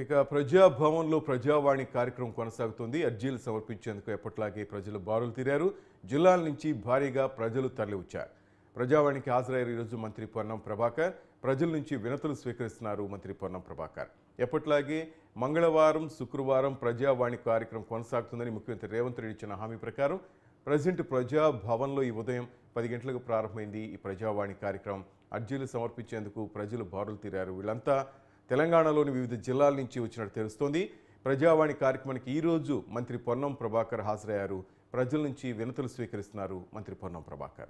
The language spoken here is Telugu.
ఇక ప్రజాభవన్లో ప్రజావాణి కార్యక్రమం కొనసాగుతుంది. అర్జీలు సమర్పించేందుకు ఎప్పట్లాగే ప్రజలు బారులు తీరారు. జిల్లాల నుంచి భారీగా ప్రజలు తరలివచ్చారు. ప్రజావాణికి హాజరయ్యారు ఈరోజు మంత్రి పొన్నం ప్రభాకర్. ప్రజల నుంచి వినతులు స్వీకరిస్తున్నారు మంత్రి పొన్నం ప్రభాకర్. ఎప్పట్లాగే మంగళవారం శుక్రవారం ప్రజావాణి కార్యక్రమం కొనసాగుతుందని ముఖ్యమంత్రి రేవంత్ రెడ్డి ఇచ్చిన హామీ ప్రకారం ప్రజెంట్ ప్రజాభవన్లో ఈ ఉదయం పది గంటలకు ప్రారంభమైంది ఈ ప్రజావాణి కార్యక్రమం. అర్జీలు సమర్పించేందుకు ప్రజలు బారులు తీరారు. వీళ్ళంతా తెలంగాణలోని వివిధ జిల్లాల నుంచి వచ్చినట్టు తెలుస్తోంది. ప్రజావాణి కార్యక్రమానికి ఈ రోజు మంత్రి పొన్నం ప్రభాకర్ హాజరయ్యారు. ప్రజల నుంచి వినతులు స్వీకరిస్తున్నారు మంత్రి పొన్నం ప్రభాకర్.